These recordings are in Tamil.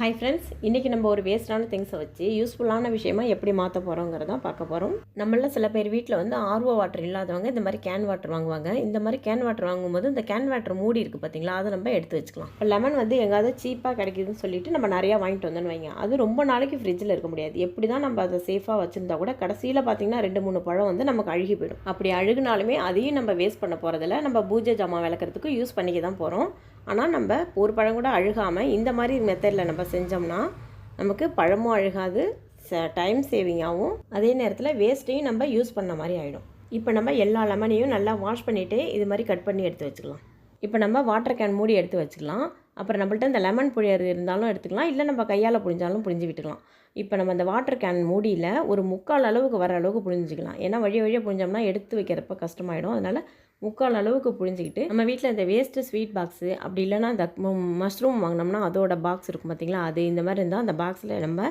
ஹாய் ஃப்ரெண்ட்ஸ் இன்றைக்கி நம்ம ஒரு வேஸ்டான திங்ஸை வச்சு யூஸ்ஃபுல்லான விஷயமா எப்படி மாற்ற போகிறோங்கிறத பார்க்க போகிறோம் நம்மள சில பேர் வீட்டில் வந்து ஆர்வோ வாட்டர் இல்லாதவங்க இந்த மாதிரி கேன் வாட்டர் வாங்குவாங்க. இந்த மாதிரி கேன் வாட்டர் வாங்கும்போது இந்த கேன் வாட்டர் மூடி இருக்குது பார்த்தீங்களா அதை நம்ம எடுத்து வச்சுக்கலாம். இப்போ லெமன் வந்து எங்காவது சீப்பாக கிடைக்குதுன்னு சொல்லிட்டு நம்ம நிறையா வாங்கிட்டு வந்தோன்னு வைங்க. அது ரொம்ப நாளைக்கு ஃப்ரிட்ஜில் இருக்க முடியாது. எப்படி தான் நம்ம அதை சேஃபாக வச்சுருந்தா கூட கடைசியில் பார்த்தீங்கன்னா ரெண்டு மூணு பழம் வந்து நமக்கு அழுகி போயிடும். அப்படி அழுகுனாலுமே அதையும் நம்ம வேஸ்ட் பண்ண போகிறதில்ல நம்ம பூஜை ஜாமான் விளக்குறதுக்கு யூஸ் பண்ணிக்க தான் போகிறோம் ஆனால் நம்ம ஒரு பழம் கூட அழுகாமல் இந்த மாதிரி மெத்தடில் நம்ம செஞ்சோம்னா நமக்கு பழமும் அழுகாது ச டைம் சேவிங்காகவும் அதே நேரத்தில் வேஸ்ட்டையும் நம்ம யூஸ் பண்ண மாதிரி ஆகிடும் இப்போ நம்ம எல்லா லெமனையும் நல்லா வாஷ் பண்ணிவிட்டு இது மாதிரி கட் பண்ணி எடுத்து வச்சுக்கலாம். இப்போ நம்ம வாட்டர் கேன் மூடி எடுத்து வச்சுக்கலாம். அப்புறம் நம்மள்ட்ட இந்த லெமன் புழியர் இருந்தாலும் எடுத்துக்கலாம். இல்லை நம்ம கையால் புழிஞ்சாலும் புழிஞ்சு விட்டுக்கலாம். இப்போ நம்ம அந்த வாட்டர் கேன் மூடியில் ஒரு முக்கால் அளவுக்கு வர அளவுக்கு புழிஞ்சிக்கலாம். ஏன்னா வழி வழியாக புழிஞ்சோம்னா எடுத்து வைக்கிறப்ப கஷ்டமாயிடும். அதனால் முக்கால் அளவுக்கு புழிஞ்சிக்கிட்டு நம்ம வீட்டில் இந்த வேஸ்ட்டு ஸ்வீட் பாக்ஸு அப்படி இல்லைன்னா இந்த மஷ்ரூம் வாங்கினோம்னா அதோட பாக்ஸ் இருக்கும் பார்த்திங்களா அது இந்த மாதிரி இருந்தால் அந்த பாக்ஸில் நம்ம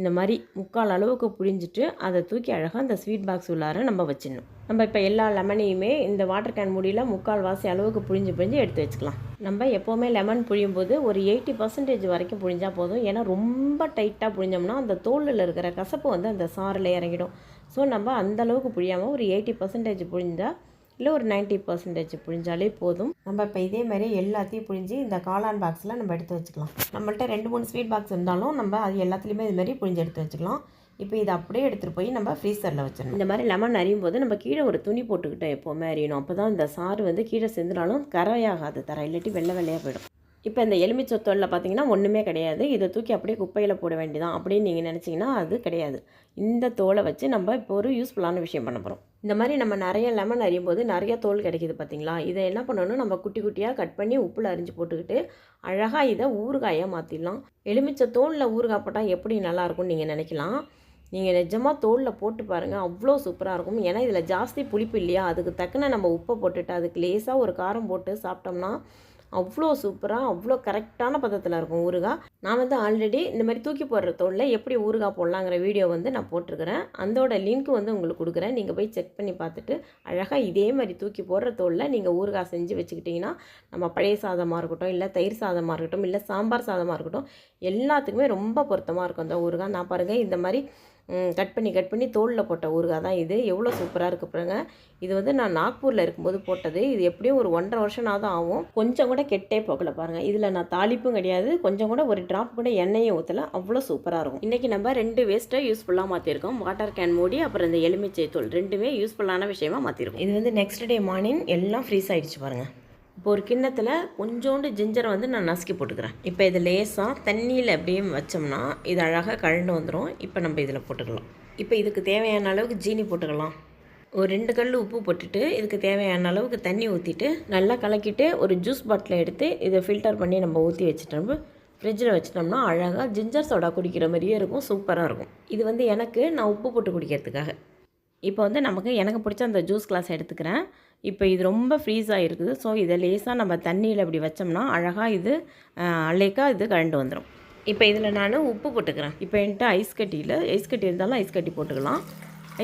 இந்த மாதிரி முக்கால் அளவுக்கு புழிஞ்சிட்டு அதை தூக்கி அழகாக அந்த ஸ்வீட் பாக்ஸ் உள்ளார நம்ம வச்சிடணும். நம்ம இப்போ எல்லா லெமனையுமே இந்த வாட்டர் கேன் மூடியில் முக்கால் வாசி அளவுக்கு புழிஞ்சு புழிஞ்சு எடுத்து வச்சுக்கலாம். நம்ம எப்போவுமே லெமன் புழியும் போது ஒரு எயிட்டி பர்சன்டேஜ் வரைக்கும் புழிஞ்சால் போதும். ஏன்னா ரொம்ப டைட்டாக புழிஞ்சோம்னா அந்த தோலில் இருக்கிற கசப்பு வந்து அந்த சாறில் இறங்கிடும். ஸோ நம்ம அந்தளவுக்கு புழியாமல் ஒரு எயிட்டி பர்சன்டேஜ் புழிஞ்சால் இல்லை ஒரு நைன்ட்டி பர்சன்டேஜ் புழிஞ்சாலே போதும். நம்ம இப்போ இதே மாதிரி எல்லாத்தையும் புழிஞ்சு இந்த காளான் பாக்ஸில் நம்ம எடுத்து வச்சுக்கலாம். நம்மள்ட்ட ரெண்டு மூணு ஸ்வீட் பாக்ஸ் இருந்தாலும் நம்ம அது எல்லாத்துலேயுமே இது மாதிரி புழிஞ்சு எடுத்து வச்சுக்கலாம். இப்போ இதை அப்படியே எடுத்துகிட்டு போய் நம்ம ஃப்ரீசரில் வச்சிடணும். இந்த மாதிரி லெமன் அறியும் போது நம்ம கீழே ஒரு துணி போட்டுக்கிட்டோம் எப்போவுமே அறியணும் அப்போ தான் இந்த சாறு வந்து கீழே செஞ்சினாலும் கரையாகாது தர. இல்லாட்டி வெள்ளை வெள்ளையாக போயிடும். இப்போ இந்த எலுமிச்சத்தோலில் பார்த்தீங்கன்னா ஒன்றுமே கிடையாது. இதை தூக்கி அப்படியே குப்பையில் போட வேண்டியதான் அப்படின்னு நீங்கள் நினச்சிங்கன்னா அது கிடையாது. இந்த தோலை வச்சு நம்ம இப்போ ஒரு யூஸ்ஃபுல்லான விஷயம் பண்ண போகிறோம் இந்த மாதிரி நம்ம நிறைய லெமன் அறியும் போது நிறைய தோல் கிடைக்கிது பார்த்தீங்களா? இதை என்ன பண்ணணும் நம்ம குட்டி குட்டியாக கட் பண்ணி உப்பில் அரிஞ்சு போட்டுக்கிட்டு அழகாக இதை ஊறுகாயாக மாற்றிடலாம் எலுமிச்சை தோலில் ஊறுகாய் போட்டால் எப்படி நல்லாயிருக்கும்னு நீங்கள் நினைக்கலாம். நீங்கள் நிஜமாக தோலில் போட்டு பாருங்கள் அவ்வளோ சூப்பராக இருக்கும். ஏன்னா இதில் ஜாஸ்தி புளிப்பு இல்லையா? அதுக்கு தக்கன நம்ம உப்பை போட்டுட்டு அதுக்கு லேசாக ஒரு காரம் போட்டு சாப்பிட்டோம்னா அவ்வளோ சூப்பராக அவ்வளோ கரெக்டான பதத்தில் இருக்கும் ஊறுகாய் நான் வந்து ஆல்ரெடி இந்த மாதிரி தூக்கி போடுற தோலில் எப்படி ஊறுகாய் போடலாங்கிற வீடியோ வந்து நான் போட்டிருக்கிறேன். அதோட லிங்க் வந்து உங்களுக்கு கொடுக்குறேன். நீங்கள் போய் செக் பண்ணி பார்த்துட்டு அழகாக இதே மாதிரி தூக்கி போடுற தோளில் நீங்கள் ஊறுகாய் செஞ்சு வச்சுக்கிட்டிங்கன்னா நம்ம பழைய சாதமாக இருக்கட்டும் இல்லை தயிர் சாதமாக இருக்கட்டும் இல்லை சாம்பார் சாதமாக இருக்கட்டும் எல்லாத்துக்குமே ரொம்ப பொருத்தமாக இருக்கும் அந்த ஊறுகாய் நான் பாருங்கள் இந்த மாதிரி கட் பண்ணி கட் பண்ணி தோலில் போட்ட ஊறுகாய் தான் இது. எவ்வளோ சூப்பராக இருக்குது பாருங்க. இது வந்து நான் நாக்பூரில் இருக்கும்போது போட்டது. இது எப்படியும் ஒரு ஒன்றரை வருஷம் தான் ஆகும். கொஞ்சம் கூட கெட்டே போகல பாருங்கள் இதில் நான் தாளிப்பும் கிடையாது. கொஞ்சம் கூட ஒரு ட்ராப் கூட எண்ணெயும் ஊற்றல அவ்வளோ சூப்பராக இருக்கும். இன்றைக்கி நம்ம ரெண்டு வேஸ்ட்டை யூஸ்ஃபுல்லாக மாற்றிருக்கோம் வாட்டர் கேன் மூடி அப்புறம் இந்த எலுமிச்சை தூள் ரெண்டுமே யூஸ்ஃபுல்லான விஷயமா மாற்றிருக்கோம் இது வந்து நெக்ஸ்ட் டே மார்னிங் எல்லாம் ஃப்ரீஸ் ஆகிடுச்சு பாருங்கள் இப்போ ஒரு கிண்ணத்தில் கொஞ்சோண்டு ஜிஞ்சரை வந்து நான் நசுக்கி போட்டுக்கிறேன். இப்போ இது லேசாக தண்ணியில் அப்படியே வச்சோம்னா இது அழகாக கழண்டு வந்துடும் இப்போ நம்ம இதில் போட்டுக்கலாம். இப்போ இதுக்கு தேவையான அளவுக்கு ஜீனி போட்டுக்கலாம். ஒரு ரெண்டு கல் உப்பு போட்டுட்டு இதுக்கு தேவையான அளவுக்கு தண்ணி ஊற்றிட்டு நல்லா கலக்கிட்டு ஒரு ஜூஸ் பாட்டில் எடுத்து இதை ஃபில்டர் பண்ணி நம்ம ஊற்றி வச்சுட்டோம். ஃப்ரிட்ஜில் வச்சிட்டோம்னா அழகாக ஜிஞ்சர் சோடா குடிக்கிற மாதிரியே இருக்கும். சூப்பராக இருக்கும். இது வந்து எனக்கு நான் உப்பு போட்டு குடிக்கிறதுக்காக. இப்போ வந்து நமக்கு எனக்கு பிடிச்ச அந்த ஜூஸ் கிளாஸ் எடுத்துக்கிறேன். இப்போ இது ரொம்ப ஃப்ரீஸாக இருக்குது ஸோ இதை லேசாக நம்ம தண்ணியில் இப்படி வச்சோம்னா அழகாக இது அழைக்காக இது கரண்டு வந்துடும் இப்போ இதில் நான் உப்பு போட்டுக்கிறேன். இப்போ என்கிட்ட ஐஸ் கட்டியில் ஐஸ் கட்டி இருந்தாலும் ஐஸ் கட்டி போட்டுக்கலாம்.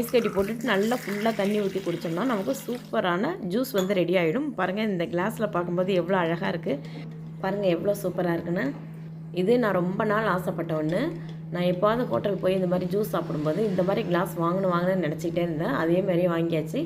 ஐஸ் கட்டி போட்டுட்டு நல்லா ஃபுல்லாக தண்ணி ஊற்றி குடித்தோம்னா நமக்கு சூப்பரான ஜூஸ் வந்து ரெடி ஆகிடும் பாருங்கள் இந்த கிளாஸில் பார்க்கும்போது எவ்வளோ அழகாக இருக்குது பாருங்கள் எவ்வளோ சூப்பராக இருக்குன்னு. இது நான் ரொம்ப நாள் ஆசைப்பட்ட ஒன்று நான் எப்போது ஹோட்டல் போய் இந்த மாதிரி ஜூஸ் சாப்பிடும்போது இந்த மாதிரி கிளாஸ் வாங்கணும் வாங்கணும்னு நினச்சிக்கிட்டே இருந்தேன். அதே மாதிரி வாங்கியாச்சு.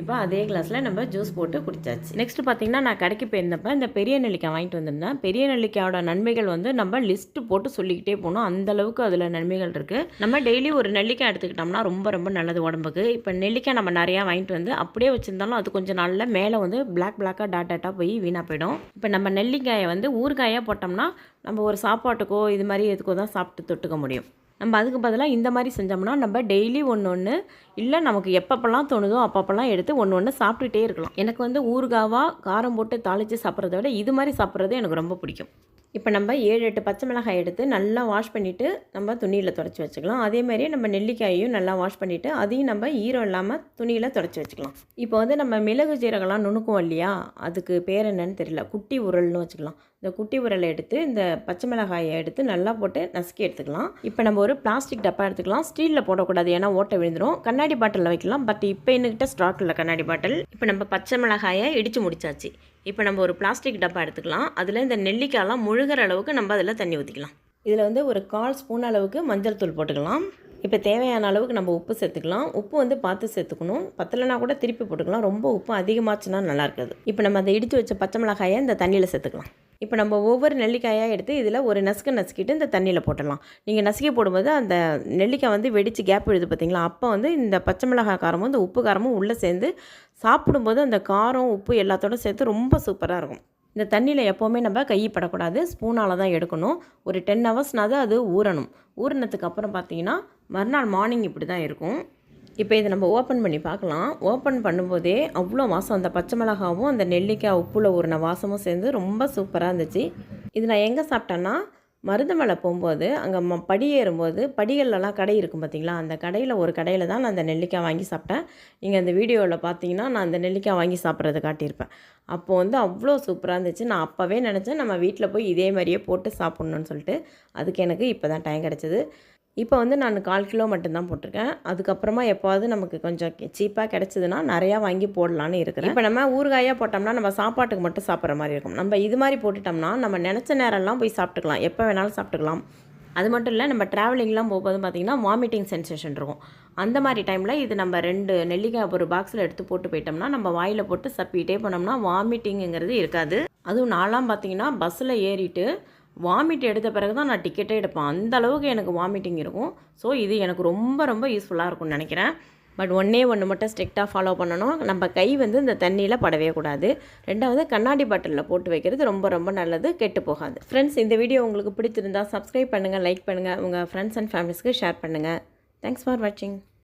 இப்போ அதே கிளாஸில் நம்ம ஜூஸ் போட்டு குடிச்சாச்சு. நெக்ஸ்ட் பார்த்திங்கன்னா நான் கடைக்கு போயிருந்தப்போ இந்த பெரிய நெல்லிக்காய் வாங்கிட்டு வந்திருந்தேன். பெரிய நெல்லிக்காயோட நன்மைகள் வந்து நம்ம லிஸ்ட்டு போட்டு சொல்லிக்கிட்டே போகணும். அந்தளவுக்கு அதில் நன்மைகள் இருக்குது நம்ம டெய்லி ஒரு நெல்லிக்காய் எடுத்துக்கிட்டோம்னா ரொம்ப ரொம்ப நல்லது உடம்புக்கு. இப்போ நெல்லிக்காய் நம்ம நிறையா வாங்கிட்டு வந்து அப்படியே வச்சுருந்தாலும் அது கொஞ்சம் நாளில் மேலே வந்து பிளாக் பிளாக்காக டாட்டாட்டாக போய் வீணாக போயிடும். இப்போ நம்ம நெல்லிக்காயை வந்து ஊறுகாயாக போட்டோம்னா நம்ம ஒரு சாப்பாட்டுக்கோ இது மாதிரி எதுக்கோ தான் சாப்பிட்டு தொட்டுக்க முடியும். நம்ம அதுக்கு பதிலாக இந்த மாதிரி செஞ்சோம்னா நம்ம டெய்லி ஒன்று ஒன்று இல்லை நமக்கு எப்பப்பெல்லாம் தோணுதோ அப்பப்பெல்லாம் எடுத்து ஒன்று ஒன்று சாப்பிட்டுட்டே இருக்கலாம். எனக்கு வந்து ஊறுகாவாக காரம் போட்டு தாளித்து சாப்பிட்றத விட இது மாதிரி சாப்பிட்றது எனக்கு ரொம்ப பிடிக்கும். இப்போ நம்ம ஏழு எட்டு பச்சை மிளகாய் எடுத்து நல்லா வாஷ் பண்ணிவிட்டு நம்ம துணியில் தொடச்சி வச்சுக்கலாம். அதேமாதிரி நம்ம நெல்லிக்காயையும் நல்லா வாஷ் பண்ணிவிட்டு அதையும் நம்ம ஈரம் இல்லாமல் துணியில் தொடச்சி வச்சுக்கலாம். இப்போ வந்து நம்ம மிளகு ஜீரகம்லாம் நுணுக்குவோம் இல்லையா? அதுக்கு பேர் என்னன்னு தெரியல. குட்டி உரல்னு வச்சுக்கலாம். இந்த குட்டி உரலை எடுத்து இந்த பச்சை மிளகாயை எடுத்து நல்லா போட்டு நசுக்கி எடுத்துக்கலாம். இப்போ நம்ம ஒரு பிளாஸ்டிக் டப்பா எடுத்துக்கலாம். ஸ்டீலில் போடக்கூடாது ஏன்னா ஓட்டை விழுந்துடும் கண்ணாடி பாட்டிலில் வைக்கலாம். பட் இப்போ என்னக்கிட்ட ஸ்டாக் இல்லை கண்ணாடி பாட்டில். இப்போ நம்ம பச்சை மிளகாயை இடித்து முடிச்சாச்சு. இப்போ நம்ம ஒரு பிளாஸ்டிக் டப்பா எடுத்துக்கலாம். அதில் இந்த நெல்லிக்காயெல்லாம் முழுகிற அளவுக்கு நம்ம அதில் தண்ணி ஊற்றிக்கலாம் இதில் வந்து ஒரு கால் ஸ்பூன் அளவுக்கு மஞ்சள் தூள் போட்டுக்கலாம். இப்போ தேவையான அளவுக்கு நம்ம உப்பு சேர்த்துக்கலாம். உப்பு வந்து பார்த்து சேர்த்துக்கணும். பத்தலைனா கூட திருப்பி போட்டுக்கலாம். ரொம்ப உப்பு அதிகமாச்சுன்னா நல்லா இருக்காது. இப்போ நம்ம அதை இடித்து வச்ச பச்சை மிளகாயை இந்த தண்ணியில் சேர்த்துக்கலாம். இப்போ நம்ம ஒவ்வொரு நெல்லிக்காயாக எடுத்து இதில் ஒரு நசுக்கு நசுக்கிட்டு இந்த தண்ணியில் போட்டலாம் நீங்கள் நசுக்கி போடும்போது அந்த நெல்லிக்காய் வந்து வெடித்து கேப் விழுது பார்த்தீங்களா? அப்போ வந்து இந்த பச்சை மிளகாய் காரமும் இந்த உப்பு காரமும் உள்ளே சேர்ந்து சாப்பிடும்போது அந்த காரம் உப்பு எல்லாத்தோட சேர்த்து ரொம்ப சூப்பராக இருக்கும். இந்த தண்ணியில் எப்போவுமே நம்ம கையப்படக்கூடாது ஸ்பூனால் தான் எடுக்கணும். ஒரு டென் ஹவர்ஸ்னாவது அது ஊறணும். ஊறினதுக்கு அப்புறம் பார்த்தீங்கன்னா மறுநாள் மார்னிங் இப்படி தான் இருக்கும். இப்போ இதை நம்ம ஓப்பன் பண்ணி பார்க்கலாம். ஓப்பன் பண்ணும்போதே அவ்வளோ வாசம். அந்த பச்சை மிளகாவும் அந்த நெல்லிக்காய் உப்புல ஊறின வாசமும் சேர்ந்து ரொம்ப சூப்பராக இருந்துச்சு. இது நான் எங்கே சாப்பிட்டேன்னா மருதமலை போகும்போது அங்கே ம படி ஏறும்போது படிகள்லலாம் கடை இருக்கும் பார்த்தீங்களா அந்த கடையில் ஒரு கடையில் தான் நான் அந்த நெல்லிக்காய் வாங்கி சாப்பிட்டேன். நீங்கள் அந்த வீடியோவில் பார்த்தீங்கன்னா நான் அந்த நெல்லிக்காய் வாங்கி சாப்பிட்றத காட்டியிருப்பேன். அப்போது வந்து அவ்வளோ சூப்பராக இருந்துச்சு. நான் அப்போவே நினச்சேன் நம்ம வீட்டில் போய் இதே மாதிரியே போட்டு சாப்பிட்ணுன்னு சொல்லிட்டு அதுக்கு எனக்கு இப்போ தான் டைம் கிடச்சிது. இப்போ வந்து நான் கால் கிலோ மட்டும்தான் போட்டிருக்கேன். அதுக்கப்புறமா எப்போவது நமக்கு கொஞ்சம் சீப்பாக கிடச்சிதுன்னா நிறையா வாங்கி போடலான்னு இருக்கிறேன். இப்போ நம்ம ஊறுகாயாக போட்டோம்னா நம்ம சாப்பாட்டுக்கு மட்டும் சாப்பிட்ற மாதிரி இருக்கும். நம்ம இது மாதிரி போட்டுட்டோம்னா நம்ம நினச்ச நேரம்லாம் போய் சாப்பிட்டுக்கலாம். எப்போ வேணாலும் சாப்பிட்டுக்கலாம். அது மட்டும் இல்லை நம்ம ட்ராவலிங்லாம் போகும்போது பார்த்திங்கன்னா வாமிட்டிங் சென்சேஷன் இருக்கும். அந்த மாதிரி டைமில் இது நம்ம ரெண்டு நெல்லிக்காய் ஒரு பாக்ஸில் எடுத்து போட்டு போயிட்டோம்னா நம்ம வாயில் போட்டு சப்பிக்கிட்டே போனோம்னா வாமிட்டிங்கிறது இருக்காது. அதுவும் நான்லாம் பார்த்திங்கன்னா பஸ்ஸில் ஏறிட்டு வாமிட் எடுத்த பிறகு தான் நான் டிக்கெட்டே எடுப்பேன். அந்த அளவுக்கு எனக்கு வாமிட்டிங் இருக்கும். ஸோ இது எனக்கு ரொம்ப ரொம்ப யூஸ்ஃபுல்லாக இருக்கும்னு நினைக்கிறேன். பட் ஒன்றே ஒன்று மட்டும் ஸ்ட்ரிக்டாக ஃபாலோ பண்ணணும். நம்ம கை வந்து இந்த தண்ணியில் படவே கூடாது. ரெண்டாவது கண்ணாடி பாட்டிலில் போட்டு வைக்கிறது ரொம்ப ரொம்ப நல்லது. கெட்டு போகாது. ஃப்ரெண்ட்ஸ் இந்த வீடியோ உங்களுக்கு பிடிச்சிருந்தா சப்ஸ்கிரைப் பண்ணுங்கள் லைக் பண்ணுங்கள் உங்கள் ஃப்ரெண்ட்ஸ் அண்ட் ஃபேமிலிஸ்க்கு ஷேர் பண்ணுங்கள் தேங்க்ஸ் ஃபார் வாட்சிங்